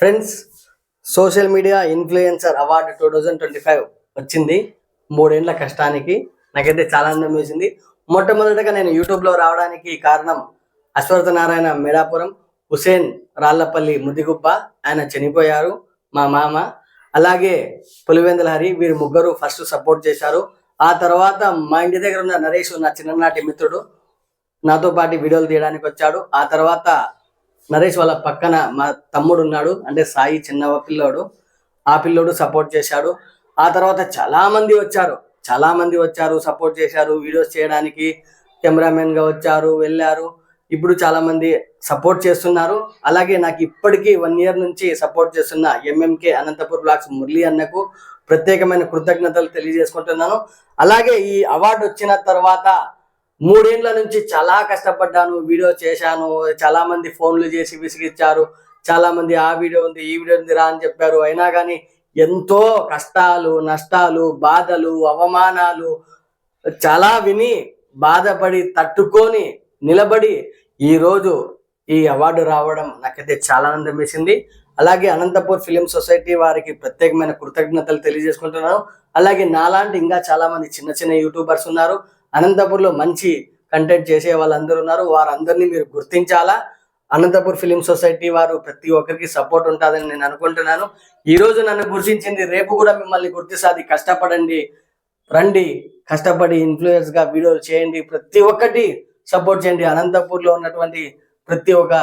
Friends social media influencer award two thousand twenty five వచ్చింది. మూడేళ్ళ కష్టానికి నాకైతే చాలా ఆనందం వేసింది. మొట్టమొదటగా నేను యూట్యూబ్లో రావడానికి కారణం అశ్వర్థ నారాయణ మేడాపురం హుసేన్ రాళ్ళపల్లి ముదిగుప్ప. ఆయన చనిపోయారు మా మామ. అలాగే పులివెందుల హరి వీరు ముగ్గురు ఫస్ట్ సపోర్ట్ చేశారు. ఆ తర్వాత మా ఇంటి దగ్గర ఉన్న నరేష్ నా చిన్ననాటి మిత్రుడు నాతో పాటు వీడియోలు తీయడానికి వచ్చాడు. ఆ తర్వాత నరేష్ వాళ్ళ పక్కన మా తమ్ముడు ఉన్నాడు అంటే సాయి చిన్న పిల్లోడు. ఆ పిల్లోడు సపోర్ట్ చేశాడు. ఆ తర్వాత చాలామంది వచ్చారు. చాలా మంది వచ్చారు సపోర్ట్ చేశారు వీడియోస్ చేయడానికి కెమెరామెన్గా వచ్చారు వెళ్ళారు. ఇప్పుడు చాలామంది సపోర్ట్ చేస్తున్నారు. అలాగే నాకు ఇప్పటికీ వన్ ఇయర్ నుంచి సపోర్ట్ చేస్తున్న ఎంఎంకే అనంతపూర్ బ్లాక్స్ మురళి అన్నకు ప్రత్యేకమైన కృతజ్ఞతలు తెలియజేసుకుంటున్నాను. అలాగే ఈ అవార్డు వచ్చిన తర్వాత మూడేళ్ళ నుంచి చాలా కష్టపడ్డాను వీడియో చేశాను చాలా మంది ఫోన్లు చేసి విసిగిచ్చారు చాలా మంది ఆ వీడియో ఉంది ఈ వీడియో ఉంది రా అని చెప్పారు. అయినా కానీ ఎంతో కష్టాలు నష్టాలు బాధలు అవమానాలు చాలా విని బాధపడి తట్టుకొని నిలబడి ఈరోజు ఈ అవార్డు రావడం నాకైతే చాలా ఆనందం వేసింది. అలాగే అనంతపూర్ ఫిలిం సొసైటీ వారికి ప్రత్యేకమైన కృతజ్ఞతలు తెలియజేసుకుంటున్నాను. అలాగే నాలాంటి ఇంకా చాలా మంది చిన్న చిన్న యూట్యూబర్స్ ఉన్నారు. అనంతపూర్లో మంచి కంటెంట్ చేసే వాళ్ళందరూ ఉన్నారు. వారందరినీ మీరు గుర్తించాలా? అనంతపూర్ ఫిలిం సొసైటీ వారు ప్రతి ఒక్కరికి సపోర్ట్ ఉంటుందని నేను అనుకుంటున్నాను. ఈరోజు నన్ను గుర్తించింది రేపు కూడా మిమ్మల్ని గుర్తిస్తుంది కష్టపడండి. రండి కష్టపడి ఇన్ఫ్లుయెన్స్గా వీడియోలు చేయండి. ప్రతి ఒక్కటి సపోర్ట్ చేయండి. అనంతపూర్లో ఉన్నటువంటి ప్రతి ఒక్క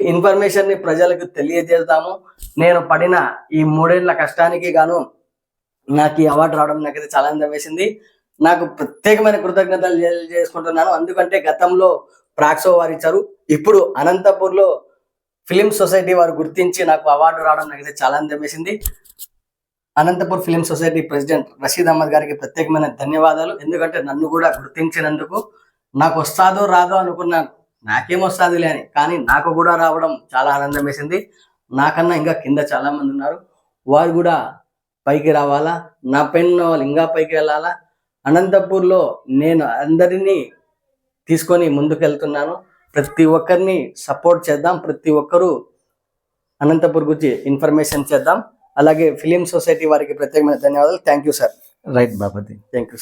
ఇన్ఫర్మేషన్ని ప్రజలకు తెలియజేస్తాము. నేను పడిన ఈ మూడేళ్ళ కష్టానికి గాను నాకు ఈ అవార్డు రావడం నాకైతే చాలా అందం వేసింది. నాకు ప్రత్యేకమైన కృతజ్ఞతలు చేసుకుంటున్నాను. ఎందుకంటే గతంలో ప్రాక్సో వారు ఇచ్చారు. ఇప్పుడు అనంతపూర్లో ఫిలిం సొసైటీ వారు గుర్తించి నాకు అవార్డు రావడం నాకైతే చాలా ఆనందం వేసింది Anantapur film society president Rasheed Ahmed గారికి ప్రత్యేకమైన ధన్యవాదాలు. ఎందుకంటే నన్ను కూడా గుర్తించినందుకు నాకు వస్తాదో రాదో అనుకున్నాను. నాకేం వస్తాది అని. కానీ నాకు కూడా రావడం చాలా ఆనందం వేసింది నాకన్నా ఇంకా కింద చాలా మంది ఉన్నారు. వారు కూడా పైకి రావాలా? నా పెన్ను వాళ్ళు ఇంకా పైకి వెళ్ళాలా? అనంతపూర్లో నేను అందరినీ తీసుకొని ముందుకెళ్తున్నాను. ప్రతి ఒక్కరిని సపోర్ట్ చేద్దాం. ప్రతి ఒక్కరూ అనంతపూర్ గురించి ఇన్ఫర్మేషన్ చేద్దాం. అలాగే ఫిలిం సొసైటీ వారికి ప్రత్యేకమైన ధన్యవాదాలు. Thank you sir. Right బాపతి. Thank you